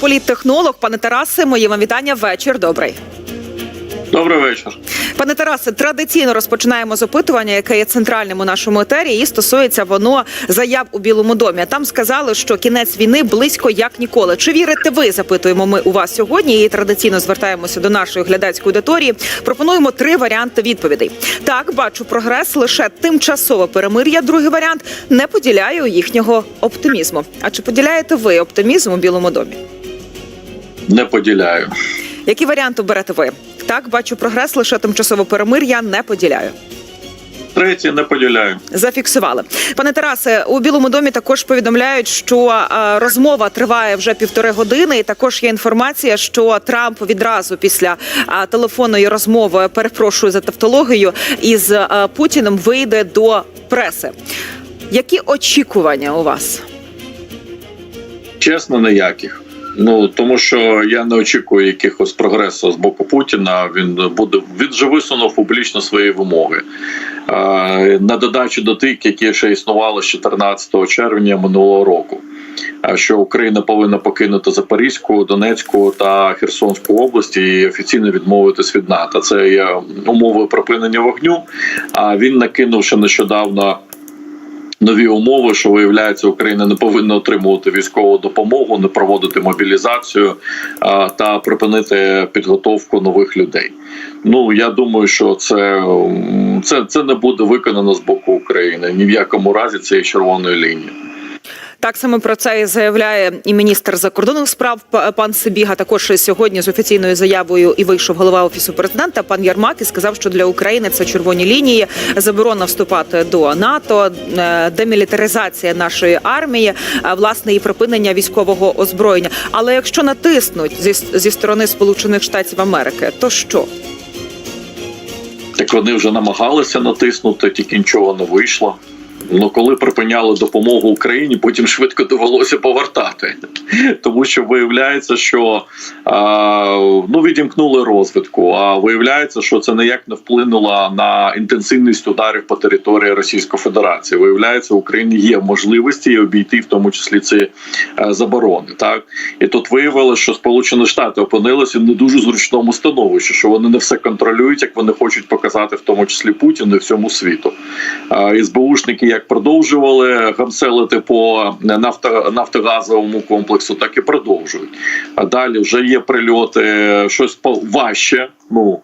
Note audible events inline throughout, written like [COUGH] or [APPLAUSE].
політтехнолог. Пане Тарасе, моє вам вітання. Вечір добрий. Добрий вечір. Пане Тарасе, традиційно розпочинаємо з опитування, яке є центральним у нашому етері, і стосується воно заяв у Білому домі. Там сказали, що кінець війни близько як ніколи. Чи вірите ви? Запитуємо ми у вас сьогодні. І традиційно звертаємося до нашої глядацької аудиторії. Пропонуємо три варіанти відповідей. Так, бачу прогрес, лише тимчасове перемир'я. Другий варіант не поділяю їхнього оптимізму. А чи поділяєте ви оптимізм у Білому домі? Не поділяю. Які варіанти берете ви? Так, бачу прогрес, лише тимчасове перемир'я не поділяю. Третє не поділяю. Зафіксували, пане Тарасе. У Білому домі також повідомляють, що е, розмова триває вже півтори години. І також є інформація, що Трамп відразу після е, телефонної розмови перепрошую за тавтологію із е, Путіним вийде до преси. Які очікування у вас? Чесно, ніяких. Ну тому що я не очікую якихось прогресу з боку Путіна. Він буде він вже висунув публічно свої вимоги. На додачу до тих, які ще існували з 14 червня минулого року. Що Україна повинна покинути Запорізьку, Донецьку та Херсонську області і офіційно відмовитись від НАТО. Це є умови припинення вогню. А він накинув ще нещодавно нові умови, що виявляється, Україна не повинна отримувати військову допомогу, не проводити мобілізацію та припинити підготовку нових людей. Ну я думаю, що це, це, це не буде виконано з боку України. Ні в якому разі цієї червоної лінії. Так саме про це і заявляє і міністр закордонних справ пан Сибіга. Також сьогодні з офіційною заявою і вийшов голова офісу президента пан Ярмак і сказав, що для України це червоні лінії, заборона вступати до НАТО, е, демілітаризація нашої армії, е, власне і припинення військового озброєння. Але якщо натиснуть зі, зі сторони Сполучених Штатів Америки, то що? Так вони вже намагалися натиснути, тільки нічого не вийшло. Ну, коли припиняли допомогу Україні, потім швидко довелося повертати, тому що виявляється, що ну відімкнули розвитку. А виявляється, що це ніяк не вплинуло на інтенсивність ударів по території Російської Федерації. Виявляється, в Україні є можливості обійти, в тому числі ці е, заборони. Так і тут виявилося, що Сполучені Штати опинилися в не дуже зручному становищі, що вони не все контролюють, як вони хочуть показати, в тому числі Путіну і всьому світу. Е, СБУшники як продовжували гамселити по нафто, нафтогазовому комплексу, так і продовжують. А далі вже є прильоти, щось по- важче. Ну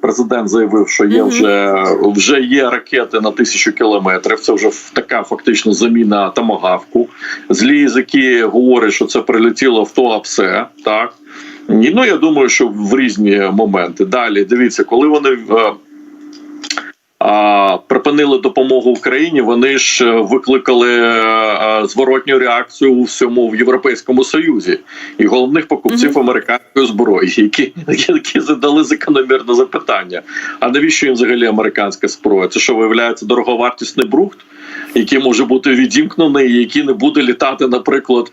президент заявив, що є вже вже є ракети на тисячу кілометрів. Це вже така фактично заміна томагавку. Злі язики говорять, що це прилетіло в Туапсе, так. Ну я думаю, що в різні моменти. Далі дивіться, коли вони е, а, припинили допомогу Україні, вони ж е, викликали е, зворотню реакцію у всьому в Європейському Союзі. І головних покупців американської зброї, які, які задали закономірне запитання: а навіщо їм взагалі американська зброя? Це що виявляється дороговартісний брухт, який може бути відімкнений, який не буде літати, наприклад,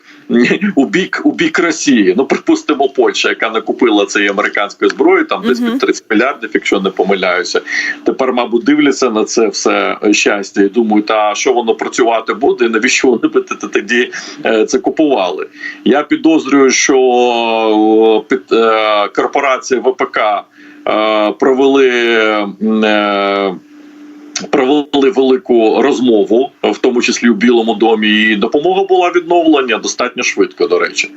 у бік у бік Росії. Ну припустимо, Польща, яка не купила цієї американської зброї, там десь під 30 мільярдів, якщо не помиляюся. Тепер, мабуть, дивляться на це все щастя і думають, а що воно працювати буде, і навіщо вони би тоді е, це купували? Я підозрюю, що під е, корпорації ВПК е, провели. Провели велику розмову, в тому числі у Білому домі, і допомога була відновлення достатньо швидко. До речі,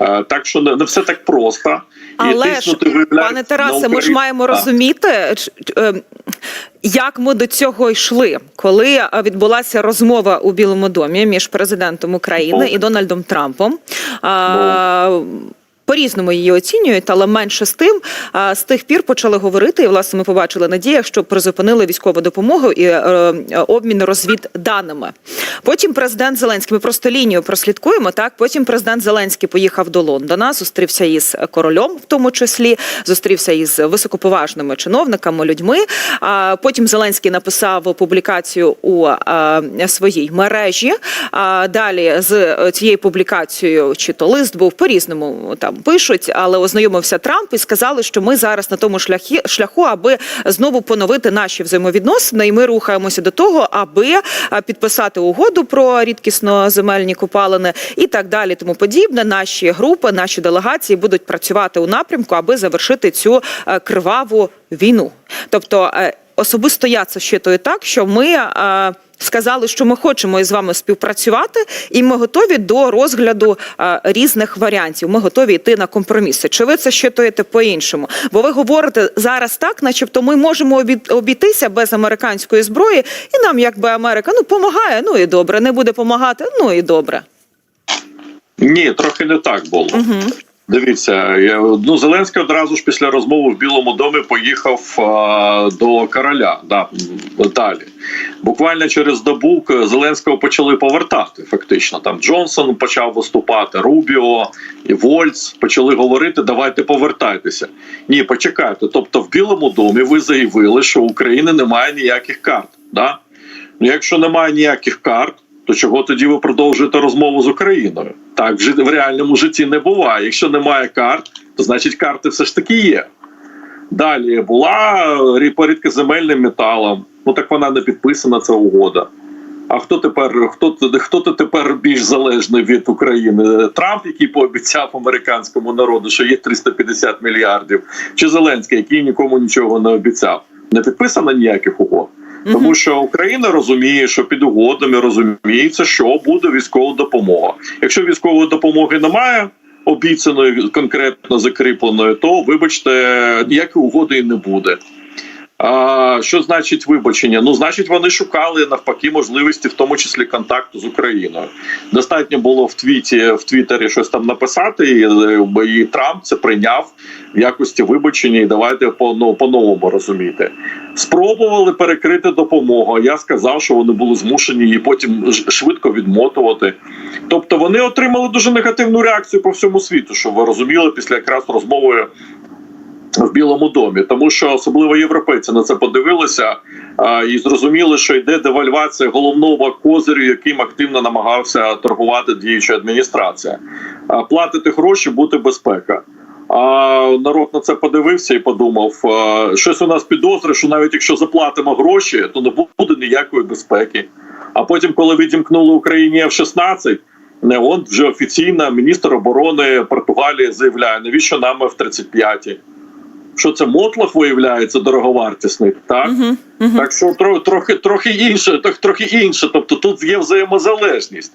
Е, так що не, все так просто. І Але ж, тиснути, виявляється, пане Тарасе, ми ж маємо розуміти, е, як ми до цього йшли, коли е, відбулася розмова у Білому домі між президентом України і Дональдом Трампом. А, По-різному її оцінюють, але менше з тим з тих пір почали говорити. І власне ми побачили надія, що призупинили військову допомогу і е, е, обмін розвідданими. Потім президент Зеленський. Ми просто лінію прослідкуємо. Так, потім президент Зеленський поїхав до Лондона, зустрівся із королем, в тому числі зустрівся із високоповажними чиновниками, людьми. А потім Зеленський написав публікацію у своїй мережі. А далі з цією публікацією, чи то лист був по різному там пишуть, але ознайомився Трамп і сказали, що ми зараз на тому шляхі шляху, аби знову поновити наші взаємовідносини, і ми рухаємося до того, аби підписати угоду про рідкісно земельні копалини і так далі. Тому подібне. Наші групи, наші делегації будуть працювати у напрямку, аби завершити цю е, криваву війну. Тобто, е, особисто я це щитую так, що ми. е, Сказали, що ми хочемо із вами співпрацювати, і ми готові до розгляду е, різних варіантів. Ми готові йти на компроміси. Чи ви це щитуєте по-іншому? Бо ви говорите зараз так, начебто ми можемо обі- обійтися без американської зброї, і нам, якби Америка, ну помагає, ну і добре, не буде помагати, ну і добре. Ні, трохи не так було. Угу. Дивіться, я, ну Зеленський одразу ж після розмови в Білому домі поїхав а, до короля. Да, далі. Буквально через добу Зеленського почали повертати. Фактично, там Джонсон почав виступати, Рубіо і Вольц почали говорити: давайте повертайтеся. Ні, почекайте. Тобто, в Білому домі ви заявили, що у України немає ніяких карт. Да? Ну, якщо немає ніяких карт, то чого тоді ви продовжуєте розмову з Україною? Так в реальному житті не буває. Якщо немає карт, то значить карти все ж таки є. Далі була рі- по рідкоземельним металам. Ну так вона не підписана, ця угода. А хто тепер хто, хто то тепер більш залежний від України? Трамп, який пообіцяв американському народу, що є 350 мільярдів, чи Зеленський, який нікому нічого не обіцяв? Не підписано ніяких угод. Тому що Україна розуміє, що під угодами розуміється, що буде військова допомога. Якщо військової допомоги немає, обіцяної конкретно закріпленої, то вибачте, ніякої угоди і не буде. А, що значить вибачення? Ну, значить, вони шукали навпаки можливості, в тому числі контакту з Україною. Достатньо було в твіті в Твіттері щось там написати, і, і Трамп це прийняв в якості вибачення. І давайте по ну, по-новому розуміти. Спробували перекрити допомогу. Я сказав, що вони були змушені її потім швидко відмотувати. Тобто вони отримали дуже негативну реакцію по всьому світу, щоб ви розуміли після якраз розмови в Білому домі, тому що особливо європейці на це подивилися а, і зрозуміли, що йде девальвація головного козирю, яким активно намагався торгувати діюча адміністрація. А, платити гроші, бути безпека. А народ на це подивився і подумав: щось у нас підозри, що навіть якщо заплатимо гроші, то не буде ніякої безпеки. А потім, коли відімкнули Україні F-16, не он вже офіційно міністр оборони Португалії заявляє, навіщо нам F-35? Що це мотлох виявляється дороговартісний, так? Угу. Угу. Так що тро, трохи, трохи інше, так, трохи інше. Тобто тут є взаємозалежність.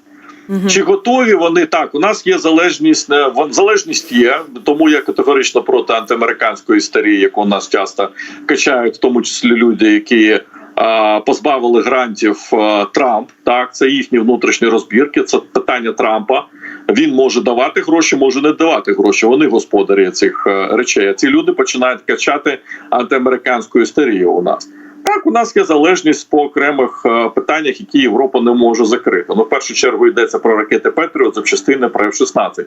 Угу. Чи готові вони так? У нас є залежність, не- залежність є, тому я категорично проти антиамериканської істерії, яку у нас часто качають, в тому числі люди, які а, позбавили грантів а, Трамп. Так, це їхні внутрішні розбірки, це питання Трампа. Він може давати гроші, може не давати гроші. Вони господарі цих е, речей. А ці люди починають качати антиамериканську істерію у нас. Так, у нас є залежність по окремих е, питаннях, які Європа не може закрити. Ну, в першу чергу йдеться про ракети Петріот, запчастини про F-16.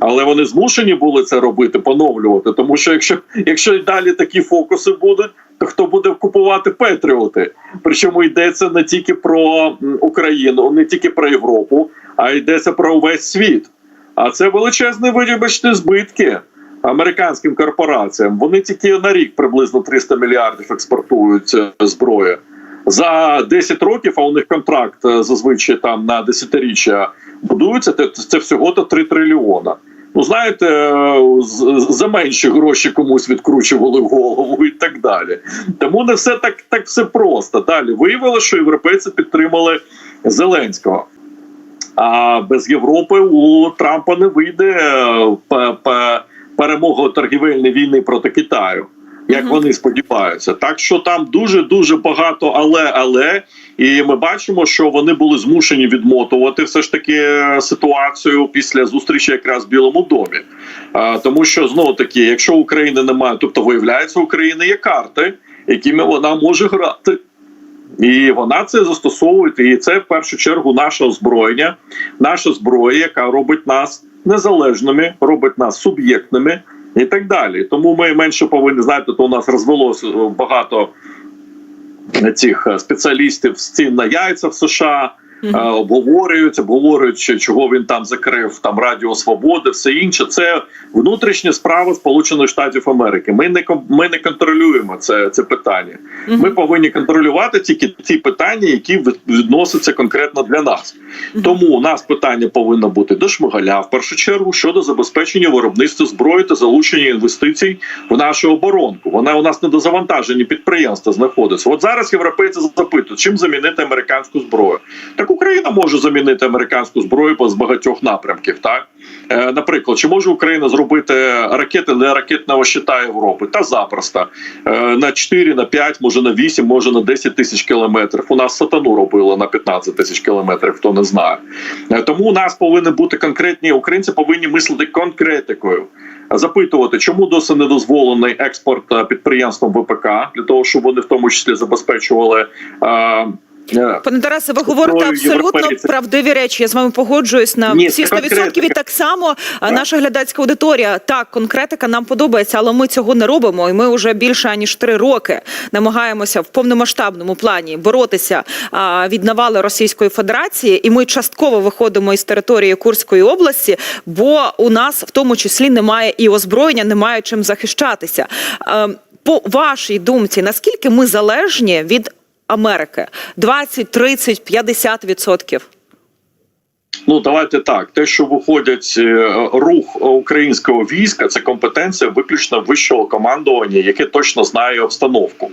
Але вони змушені були це робити, поновлювати. Тому що якщо, якщо й далі такі фокуси будуть, то хто буде купувати Петріоти? Причому йдеться не тільки про Україну, не тільки про Європу, а йдеться про увесь світ. А це величезні, вибачте, збитки американським корпораціям. Вони тільки на рік приблизно 300 мільярдів експортують е, зброї. За 10 років, а у них контракт е, зазвичай там на десятиріччя будується. Це, це всього то 3 трильйона. Ну знаєте, е, за менші гроші комусь відкручували в голову і так далі. Тому не все так, так все просто. Далі виявилося, що європейці підтримали Зеленського. А без Європи у Трампа не вийде е, перемога у торгівельній війни проти Китаю, як вони сподіваються. Так що там дуже дуже багато, але але, і ми бачимо, що вони були змушені відмотувати все ж таки е, ситуацію після зустрічі якраз в Білому домі. А, тому що знову таки, якщо України немає, тобто виявляється, України є карти, якими вона може грати. І вона це застосовує, і це в першу чергу наше озброєння, наша зброя, яка робить нас незалежними, робить нас суб'єктними і так далі. Тому ми менше повинні знаєте, то у нас розвелося багато цих е, спеціалістів з цін на яйця в США. Е, обговорюють, обговорюють, чого він там закрив там Радіо Свободи, все інше. Це внутрішні справи Сполучених Штатів Америки. Ми не ми не контролюємо це, це питання. Ми повинні контролювати тільки ті питання, які відносяться конкретно для нас. Тому у нас питання повинно бути до Шмигаля в першу чергу щодо забезпечення виробництва зброї та залучення інвестицій в нашу оборонку. Вона у нас недозавантажені підприємства знаходиться. От зараз європейці запитують, чим замінити американську зброю. Так Україна може замінити американську зброю з багатьох напрямків. Так, е, наприклад, чи може Україна зробити ракети для ракетного щита Європи? Та запросто Е, на 4, на 5, може на 8, може на 10 тисяч кілометрів. У нас сатану робили на 15 тисяч кілометрів. Хто не знає. Е, Тому у нас повинні бути конкретні українці повинні мислити конкретикою. Запитувати, чому досі не дозволений експорт підприємствам ВПК для того, щоб вони в тому числі забезпечували. Пане Тарасе, ви говорите абсолютно правдиві речі. Я з вами погоджуюсь на Ні, всі 100%. І так само а, наша глядацька аудиторія. Так, конкретика нам подобається, але ми цього не робимо. І ми вже більше аніж три роки намагаємося в повномасштабному плані боротися від навали Російської Федерації. І ми частково виходимо із території Курської області, бо у нас в тому числі немає і озброєння, немає чим захищатися. Е, По вашій думці, наскільки ми залежні від Америки 20, 30, 50 відсотків. Ну давайте так. Те, що виходять е, рух українського війська, це компетенція виключно вищого командування, яке точно знає обстановку.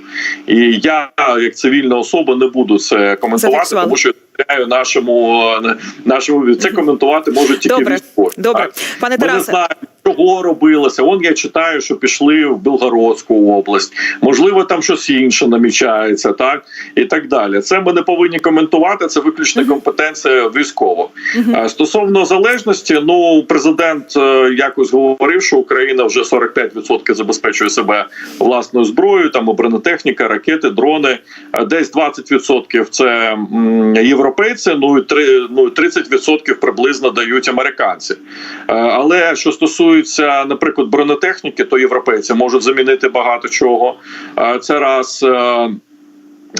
І я, як цивільна особа, не буду це коментувати, тому що довіряю нашому е, нашому це коментувати можуть тільки військові. добре. Так? Пане Тарасе. Чого робилося. Он я читаю, що пішли в Білгородську область. Можливо, там щось інше намічається, так і так далі. Це ми не повинні коментувати. Це виключно компетенція військова. Е, Стосовно залежності, ну президент е, якось говорив, що Україна вже 45% забезпечує себе власною зброєю, там бронетехніка, ракети, дрони. Е, Десь 20% це європейці. Ну і ну, 30% приблизно дають американці. Але що стосується, наприклад, бронетехніки, то європейці можуть замінити багато чого. Е, Це раз.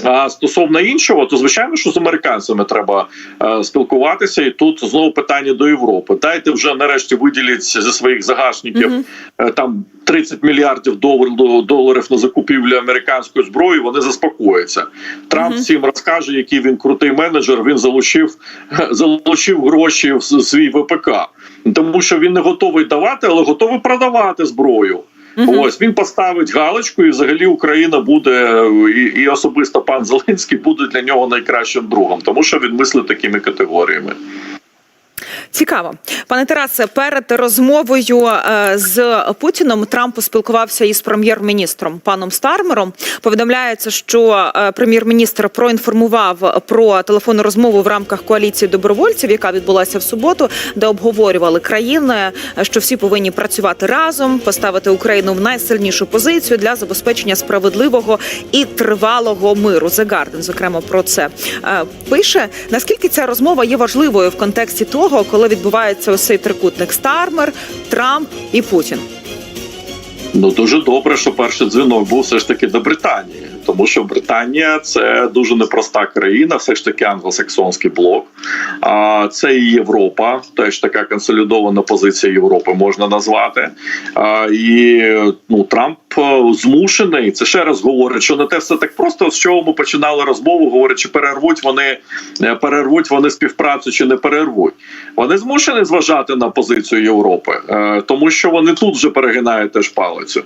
Е, А стосовно іншого, то звичайно, що з американцями треба е, спілкуватися, і тут знову питання до Європи. Дайте вже нарешті виділіть зі своїх загашників е, там 30 мільярдів доларів, доларів на закупівлю американської зброї. Вони заспокояться. Трамп всім розкаже, який він крутий менеджер. Він залучив залучив гроші в свій ВПК, тому що він не готовий давати, але готовий продавати зброю. Мгм. Ось він поставить галочку, і взагалі Україна буде і, і особисто пан Зеленський буде для нього найкращим другом, тому що він мислить такими категоріями. Цікаво, пане Тарасе. Перед розмовою е, з Путіном Трамп поспілкувався із прем'єр-міністром паном Стармером. Повідомляється, що е, прем'єр-міністр проінформував про телефонну розмову в рамках коаліції добровольців, яка відбулася в суботу, де обговорювали країни, е, що всі повинні працювати разом, поставити Україну в найсильнішу позицію для забезпечення справедливого і тривалого миру. The Guardian, зокрема, про це пише. Наскільки ця розмова є важливою в контексті того, коли відбувається ось цей трикутник Стармер, Трамп і Путін. Ну дуже добре, що перший дзвінок був все ж таки до Британії, тому що Британія це дуже непроста країна, все ж таки англосаксонський блок. А це і Європа, теж така консолідована позиція Європи можна назвати. А, і ну Трамп е, змушений. Це ще раз говорить, що не те все так просто. З чого ми починали розмову? Говорить, чи перервуть вони е, перервуть вони співпрацю, чи не перервуть. Вони змушені зважати на позицію Європи, е, тому що вони тут вже перегинають теж палицю.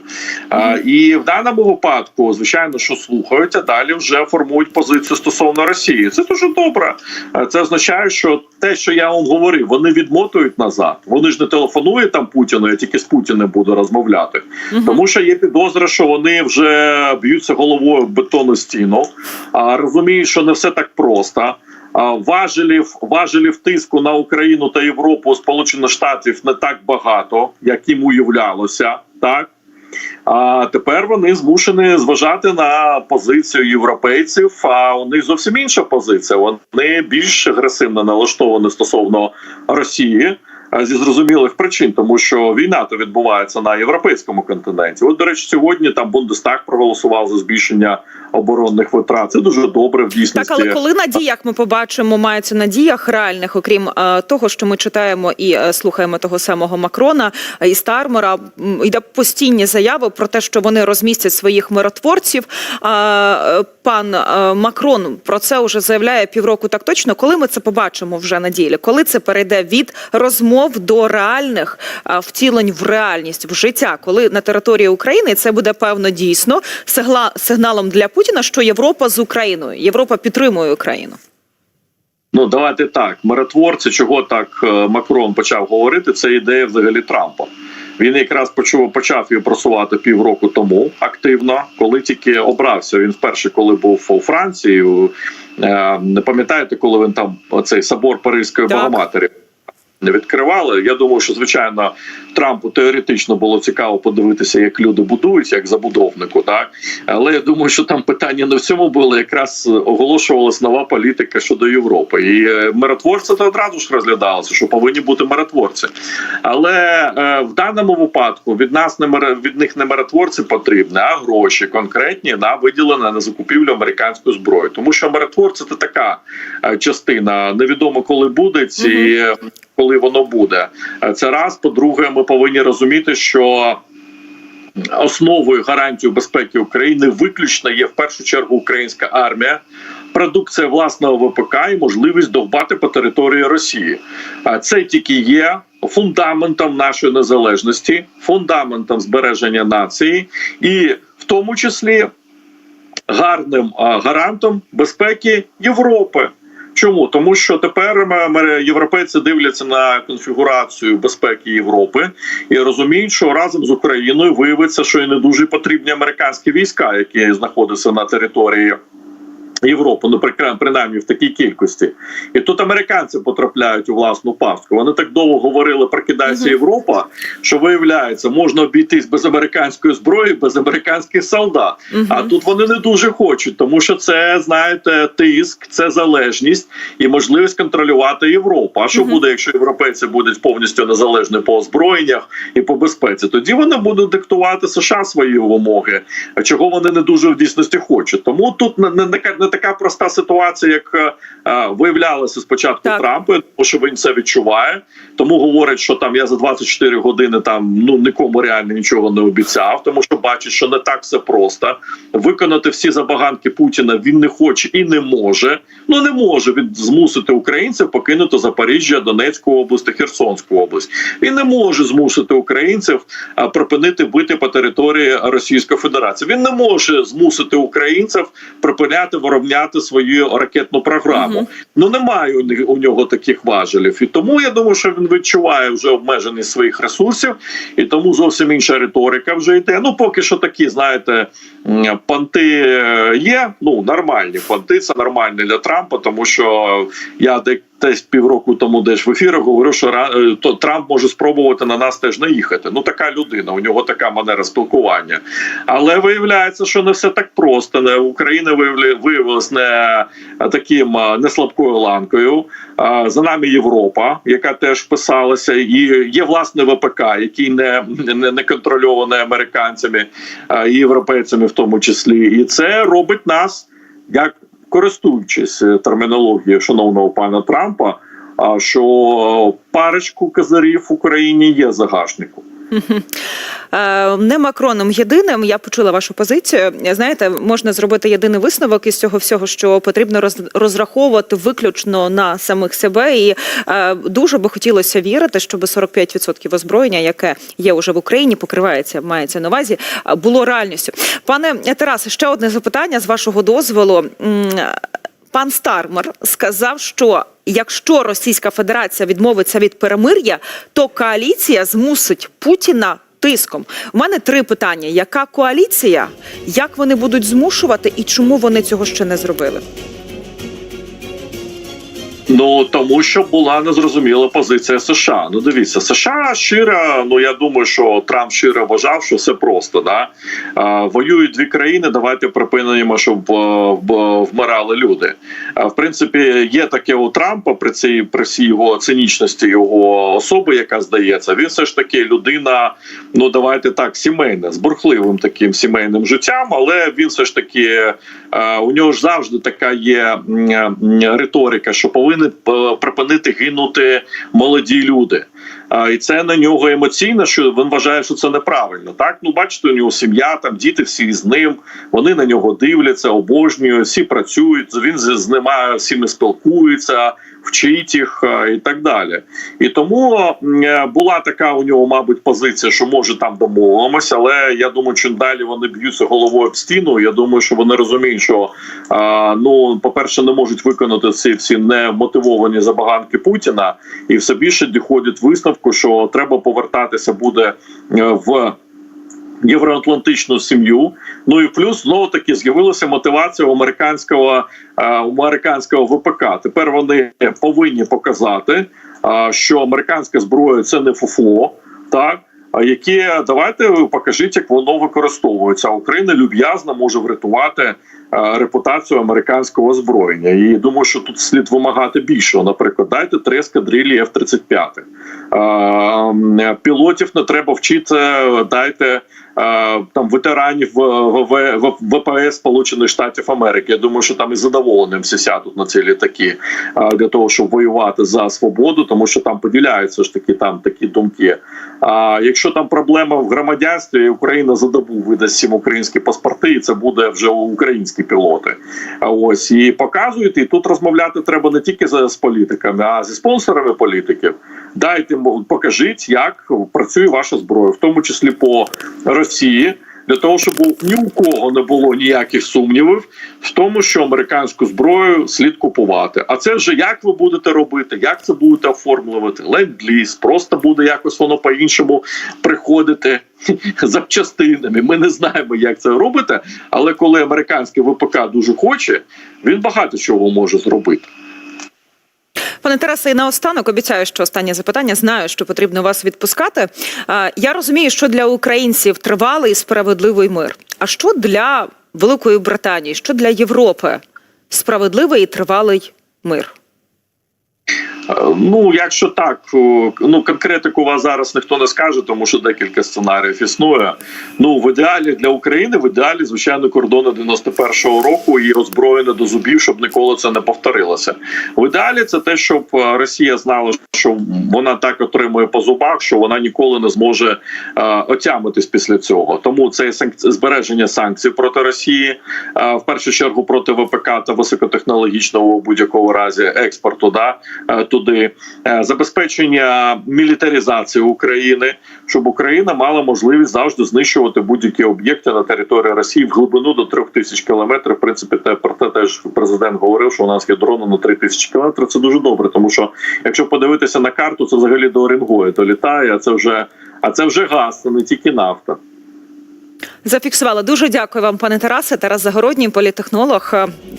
Е, І в даному випадку, звичайно, що слухають, а далі вже формують позицію стосовно Росії. Це дуже добре. Е, Це означає, що те, що я вам говорив, вони відмотують назад. Вони ж не телефонують там Путіну, я тільки з Путіним буду розмовляти. Тому що є підозра, що вони вже б'ються головою в бетонну стіну, а розуміють, що не все так просто. Важелів важелів тиску на Україну та Європу Сполучених Штатів не так багато, як їм уявлялося, так. А тепер вони змушені зважати на позицію європейців. А у них зовсім інша позиція. Вони більш агресивно налаштовані стосовно Росії. Е, зі зрозумілих причин, тому що війна то відбувається на європейському континенті. От, до речі, сьогодні там Бундестаг проголосував за збільшення оборонних витрат. Це дуже добре в Так, але коли на діях ми побачимо, мається на діях реальних, окрім е, того, що ми читаємо і е, слухаємо того самого Макрона і Стармера, йде постійні заяви про те, що вони розмістять своїх миротворців. Пан е, Макрон про це вже заявляє півроку так точно. Коли ми це побачимо вже на ділі? Коли це перейде від розмов до реальних е, втілень в реальність в життя? Коли на території України це буде певно дійсно сигналом для Путіна, що Європа з Україною, Європа підтримує Україну. Ну давайте так. Миротворці, чого так е, Макрон почав говорити, це ідея взагалі Трампа. Він якраз почав почав її просувати півроку тому активно, коли тільки обрався. Він вперше, коли був у Франції. Не пам'ятаєте, коли він там цей собор Паризької Так. Богоматері не відкривали. Я думаю, що звичайно Трампу теоретично було цікаво подивитися, як люди будують, як забудовнику, так але я думаю, що там питання не в цьому було. Якраз оголошувалась нова політика щодо Європи, і е, миротворці то одразу ж розглядалося, що повинні бути миротворці. Але е, в даному випадку від нас не миро- від них не миротворці потрібні, а гроші конкретні на виділення на закупівлю американської зброї. Тому що миротворці це така е, частина. Невідомо коли буде ці. Коли воно буде, Е, це раз. По-друге, ми повинні розуміти, що основою гарантією безпеки України виключно є в першу чергу українська армія, продукція власного ВПК і можливість довбати по території Росії. Це тільки є фундаментом нашої незалежності, фундаментом збереження нації, і в тому числі гарним гарантом безпеки Європи. Чому тому, що тепер м- європейці дивляться на конфігурацію безпеки Європи і розуміють, що разом з Україною виявиться, що і не дуже потрібні американські війська, які знаходяться на території. Європи, ну принаймні в такій кількості, і тут американці потрапляють у власну пастку. Вони так довго говорили про кидайся Європа, що виявляється, можна обійтись без американської зброї, без американських солдат. А тут вони не дуже хочуть, тому що це знаєте тиск, це залежність і можливість контролювати Європу. А що буде, якщо європейці будуть повністю незалежні по озброєннях і по безпеці? Тоді вони будуть диктувати США свої вимоги, чого вони не дуже в дійсності хочуть. Тому тут не, не, така- проста ситуація, як е, е, виявлялося спочатку Так. Трампу, тому що він це відчуває. Тому говорить, що там я за 24 години там ну нікому реально нічого не обіцяв, тому що бачить, що не так все просто. Виконати всі забаганки Путіна він не хоче і не може. Ну не може від змусити українців покинути Запоріжжя, Донецьку область та Херсонську область. Він не може змусити українців а, припинити бити по території Російської Федерації. Він не може змусити українців припиняти виробляти свою ракетну програму. Угу. Ну немає у у нього таких важелів, і тому я думаю, що він відчуває вже обмеженість своїх ресурсів, і тому зовсім інша риторика вже йде. Ну поки що такі, знаєте, панти е, є. Ну нормальні понти, це нормальні для Трампа, тому що я де- десь півроку тому десь в ефірах говорив, що е, то Трамп може спробувати на нас теж наїхати. Ну така людина, у нього така манера спілкування. Але виявляється, що не все так просто. Не Україна виявилась не е, таким е, не слабкою ланкою. За нами Європа, яка теж писалася, і є власне ВПК, який не, не, не контрольований американцями і європейцями, в тому числі, і це робить нас як користуючись е, термінологією шановного пана Трампа. Що парочку казарів в Україні є. Е, Не Макроном єдиним. Я почула вашу позицію. Знаєте, можна зробити єдиний висновок із цього всього, що потрібно роз- розраховувати виключно на самих себе. І е, дуже би хотілося вірити, щоб 45% озброєння, яке є уже в Україні, покривається, мається на увазі, е, було реальністю. Пане Тарасе, ще одне запитання з вашого дозволу. Пан Стармер сказав, що якщо Російська Федерація відмовиться від перемир'я, то коаліція змусить Путіна тиском. У мене три питання: яка коаліція, як вони будуть змушувати і чому вони цього ще не зробили? Ну тому що була незрозуміла позиція США. Ну дивіться, США щиро. Ну я думаю, що Трамп щиро вважав, що все просто. Да? Воюють дві країни. Давайте припинимо, щоб е, вмирали люди. В принципі, є таке у Трампа при цій при всій його цинічності його особи, яка здається, він все ж таки людина. Ну давайте так, сімейна, з бурхливим таким сімейним життям, але він все ж таки е, у нього ж завжди така є риторика, що повинні е, припинити гинути молоді люди. І це на нього емоційно, що він вважає, що це неправильно. Так, ну бачите, у нього сім'я, там діти всі з ним, вони на нього дивляться, обожнюють, всі працюють. Він з ними всіми спілкується, вчить їх і так далі. І тому е, була така у нього, мабуть, позиція, що може там домовимося, але я думаю, що далі вони б'ються головою об стіну. Я думаю, що вони розуміють, що ну, по-перше, не можуть виконати ці всі немотивовані забаганки Путіна, і все більше доходять висновку, що треба повертатися буде е, в. Євроатлантичну сім'ю. Ну і плюс знову таки з'явилася мотивація американського е, американського ВПК. Тепер вони повинні показати, е, що американська зброя це не фуфло, так. Які давайте покажіть, як воно використовується. Україна люб'язно може врятувати е, репутацію американського озброєння. І думаю, що тут слід вимагати більшого. Наприклад, дайте три ескадрилі F-35. Е, Пілотів не треба вчити, дайте там ветеранів в- ВПС Сполучених Штатів Америки. Я думаю, що там із задоволенням всі сядуть на ці літаки е, для того, щоб воювати за свободу, тому що там поділяються ж таки там такі думки. А якщо там проблема в громадянстві, Україна за добу видасть сім українські паспорти, і це буде вже українські пілоти. Ось і показують, і тут розмовляти треба не тільки з, політиками, а зі спонсорами політиків. Дайте покажіть, як працює ваша зброя, в тому числі по Росії. Для того щоб ні у кого не було ніяких сумнівів в тому, що американську зброю слід купувати. А це вже як ви будете робити, як це будете оформлювати? Ленд-ліз, просто буде якось воно по-іншому приходити [LAUGHS] запчастинами. Ми не знаємо, як це робите. Але коли американське ВПК дуже хоче, він багато чого може зробити. Пане Тарасе, і наостанок обіцяю, що останнє запитання. Знаю, що потрібно вас відпускати. Я розумію, що для українців тривалий і справедливий мир. А що для Великої Британії, що для Європи справедливий і тривалий мир? Е, Ну, якщо так, ну конкретику вас зараз ніхто не скаже, тому що декілька сценаріїв існує. Ну в ідеалі для України, в ідеалі, звичайно, кордони 91-го року і озброєне до зубів, щоб ніколи це не повторилося. В ідеалі це те, щоб е, Росія знала, що вона так отримує по зубах, що вона ніколи не зможе е, отямитись після цього. Тому це збереження санкцій проти Росії, в першу чергу проти ВПК та високотехнологічного у будь-якому разі експорту. Да, туди Е, забезпечення мілітаризації України, щоб Україна мала можливість завжди знищувати будь-які об'єкти на території Росії в глибину до трьох тисяч кілометрів. В принципі, те про те теж президент говорив, що у нас є дрони на три тисячі кілометрів. Це дуже добре, тому що якщо подивитися на карту, це взагалі до Орінгою то літає. А це вже а це вже газ, це не тільки нафта. Зафіксувала. Дуже дякую вам, пане Тарасе. Тарас Загородній, політехнолог.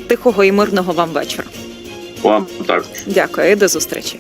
Тихого і мирного вам вечора. Вам також. Дякую і до зустрічі.